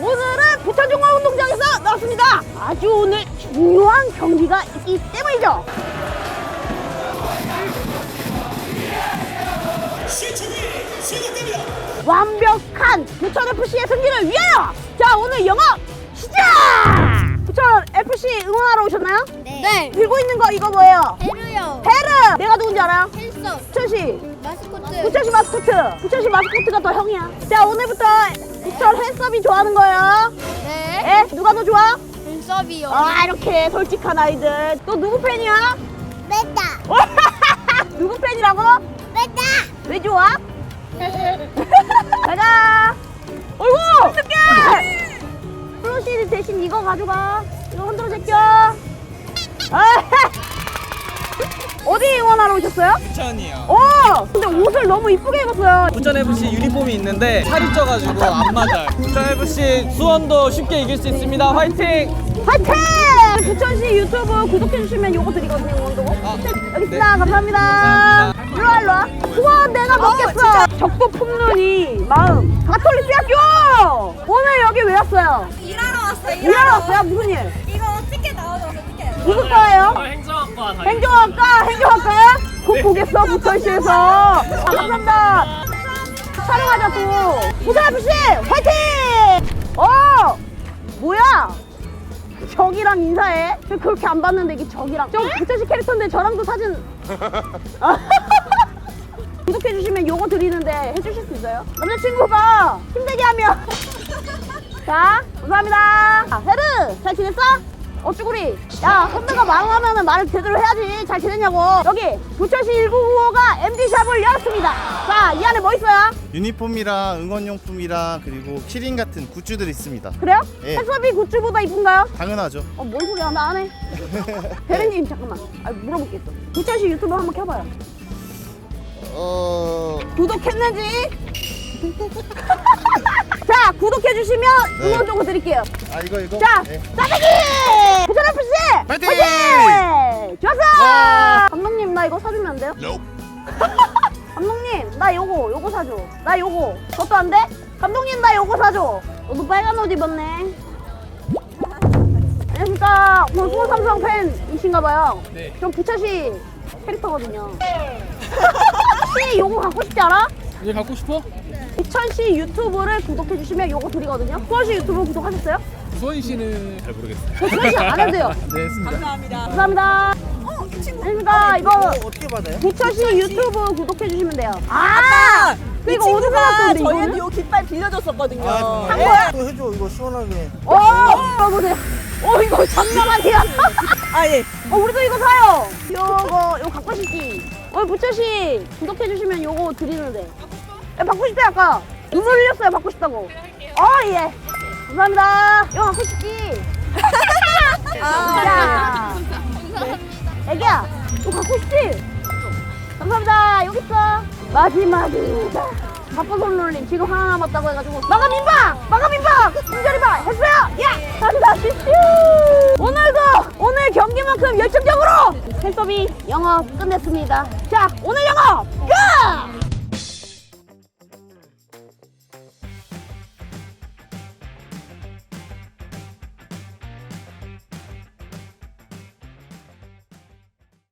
오늘은 부천중앙운동장에서 나왔습니다. 아주 오늘 중요한 경기가 있기 때문이죠. 완벽한 부천FC의 승리를 위하여! 자, 오늘 영업 시작! 부천FC 응원하러 오셨나요? 네. 들고 있는 거 이거 뭐예요? 해루요. 베르! 내가 누군지 알아요? 헬서. 부천시 마스코트. 부천시 마스코트 부천시 마스코트가 더 형이야 자 오늘부터 부천 헬스업이 좋아하는 거예요 네. 에? 누가 더 좋아? 헬서비요. 아 이렇게 솔직한 아이들 또 누구 팬이야? 메다. 누구 팬이라고? 메다. 왜 좋아? 가자 어이구 어떡해 플로시드 대신 이거 가져가 이거 흔들어 제껴 아, 어디 응원하러 오셨어요? 부천이요. 오 근데 옷을 너무 이쁘게 입었어요 부천 FC 유니폼이 있는데 살이 쪄가지고 안 맞아요. 부천 FC 수원도 쉽게 이길 수 있습니다. 화이팅! 화이팅! 부천시 유튜브 구독해주시면 요거 드리거든요, 원도고. 아, 여기 있습니다. 네. 감사합니다. 감사합니다. 일로와, 일로와. 수원 내가 먹겠어. 적도 품느니 마음. 가톨릭 대학교! 오늘 여기 왜 왔어요? 일하러 왔어요. 일하러 왔어요? 무슨 일? 어떻게 나오죠? 어떻게? 무슨 과예요? 행정학과 행정학과, 행정학과야? 곧 보겠어, 부천시에서. 아, 감사합니다. 촬영하자, 또. 부산FC 화이팅! 어! 뭐야? 적이랑 인사해. 저 그렇게 안 봤는데 이게 적이랑. 저 부천시 캐릭터인데 저랑도 사진. 아. 구독해 주시면 요거 드리는데 해주실 수 있어요? 남자친구가 힘들게 하면. 자, 감사합니다. 아, 헤르, 잘 지냈어? 어, 쭈구리. 야, 선배가 말하면 말을 제대로 해야지. 잘 지냈냐고. 여기, 부천시 1995가 MD샵을 열었습니다. 자, 이 안에 뭐 있어요? 유니폼이랑 응원용품이랑 그리고 키링 같은 굿즈들이 있습니다. 그래요? 예. 해섭이 굿즈보다 이쁜가요? 당연하죠. 어, 뭔 소리야? 나 안 해. 대리님, 잠깐만. 아, 물어볼게 또. 부천시 유튜브 한번 켜봐요. 어, 구독했는지? 자, 구독해주시면 네. 응원 조거 드릴게요. 아 이거 이거. 자, 네. 싸대기! 부천 FC! 파이팅! 화이팅! 좋았어! 와. 감독님, 나 이거 사주면 안 돼요? 감독님, 나 요거, 요거 사줘. 나 요거. 그것도 안 돼? 감독님, 나 요거 사줘. 너도 빨간 옷 입었네. 안녕하십니까. 오늘 수원 삼성 팬이신가봐요. 네. 전 부천시 캐릭터거든요. 혹시 요거 갖고 싶지 않아? 얘 갖고 싶어? 부천시 유튜브를 구독해 주시면 요거 드리거든요. 수원시 유튜브 구독하셨어요? 수원 씨는 잘 모르겠어요. 저 수원시 안 해도 돼요. 네, 했습니다. 감사합니다. 감사합니다. 어, 이 친구. 아닙니다. 이거 어떻게 받아요? 부천시 유튜브 구독해 주시면 돼요. 아! 이 이거 어디서 친구가 나왔는데 저희한테 이거는? 요 깃발 빌려줬었거든요. 아, 한 거야? 또 해줘 이거 시원하게. 어! 여보세요. 어, 이거 장난 아니야. 아 예. 어, 우리도 이거 사요. 요거, 요거 갖고 싶지. 어, 부천시 구독해 주시면 요거 드리는데. 야, 받고 싶대, 아까. 눈물 흘렸어요, 받고 싶다고. 어, 예. 감사합니다. 이거 갖고 싶지. 자. 애기야, 이거 갖고 싶지? 감사합니다. 여기 있어. 마지막입니다. 바쁜 손놀림 지금 하나 남았다고 해가지고 마감 민박! 마감 민박! 김자리 봐! 했어요! 야! 감사합니다. 오늘도 오늘 경기만큼 열정적으로 헬섭이 영업 끝냈습니다. 자, 오늘 영업 끝!